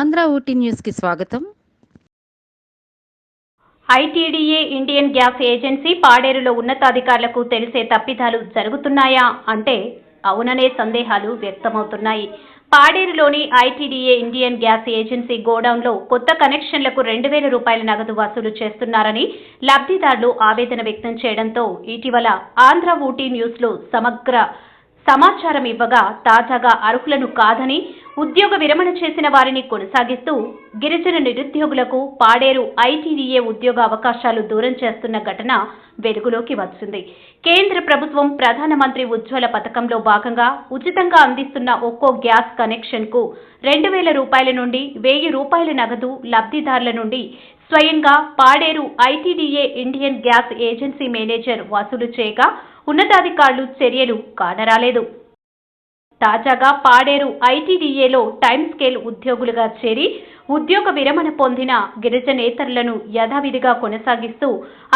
ఆంధ్ర ఊటీ న్యూస్కి స్వాగతం. ITDA Indian gas agency పాడేరులో ఉన్నతాధికారులకు తెలిసే తప్పిదాలు జరుగుతున్నాయా అంటే అవుననే సందేహాలు వ్యక్తమవుతున్నాయి. పాడేరులోని ఐటీడీఏ ఇండియన్ గ్యాస్ ఏజెన్సీ గోడౌన్లో కొత్త కనెక్షన్లకు రెండు వేల రూపాయల నగదు వసూలు చేస్తున్నారని లబ్ధిదారులు ఆవేదన వ్యక్తం చేయడంతో ఇటీవల ఆంధ్ర ఊటీ న్యూస్లో సమగ్ర సమాచారం ఇవ్వగా తాజాగా అర్హులను కాదని ఉద్యోగ విరమణ చేసిన వారిని కొనసాగిస్తూ గిరిజన నిరుద్యోగులకు పాడేరు ఐటీడీఏ ఉద్యోగ అవకాశాలు దూరం చేస్తున్న ఘటన వెలుగులోకి వచ్చింది. కేంద్ర ప్రభుత్వం ప్రధానమంత్రి ఉజ్వల పథకంలో భాగంగా ఉచితంగా అందిస్తున్న ఒక్కో గ్యాస్ కనెక్షన్కు రెండు వేల రూపాయల నుండి వెయ్యి రూపాయల నగదు లబ్ధిదారుల నుండి స్వయంగా Paderu ITDA Indian gas agency manager వసూలు చేయగా ఉన్నతాధికారులు చర్యలు కానరాలేదు. తాజాగా పాడేరు ఐటీడీఏలో టైమ్ స్కేల్ ఉద్యోగులుగా చేరి ఉద్యోగ విరమణ పొందిన గిరిజనేతరులను యథావిధిగా కొనసాగిస్తూ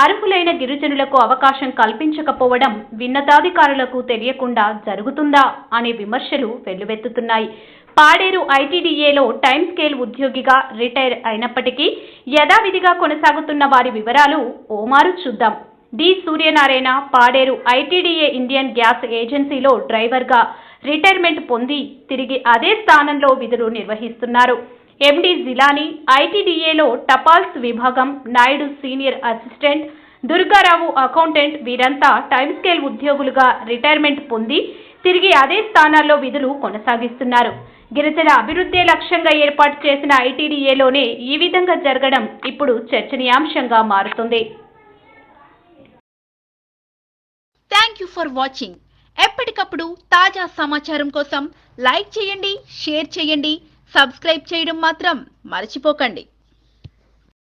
అర్హులైన గిరిజనులకు అవకాశం కల్పించకపోవడం విన్నతాధికారులకు తెలియకుండా జరుగుతుందా అనే విమర్శలు వెల్లువెత్తుతున్నాయి. పాడేరు ఐటీడీఏలో టైమ్ స్కేల్ ఉద్యోగిగా రిటైర్ అయినప్పటికీ యథావిధిగా కొనసాగుతున్న వారి వివరాలు ఓమారు చూద్దాం. D. Suryanarayana Paderu ITDA Indian gas ఏజెన్సీలో డ్రైవర్గా రిటైర్మెంట్ పొంది తిరిగి అదే స్థానంలో విధులు నిర్వహిస్తున్నారు. ఎండి జిలాని ఐటీడీఏలో టపాల్స్ విభాగం Naidu senior assistant Durgarao accountant వీరంతా టైమ్ స్కేల్ ఉద్యోగులుగా రిటైర్మెంట్ పొంది తిరిగి అదే స్థానాల్లో విధులు కొనసాగిస్తున్నారు. గిరిజన అభివృద్ధి లక్ష్యంగా ఏర్పాటు చేసిన ఐటీడీఏలోనే ఈ విధంగా జరగడం ఇప్పుడు చర్చనీయాంశంగా మారుతుంది. థ్యాంక్ యూ ఫర్ వాచింగ్ ఎప్పటికప్పుడు తాజా సమాచారం కోసం లైక్ చేయండి షేర్ చేయండి సబ్స్క్రైబ్ చేయడం మాత్రం మర్చిపోకండి.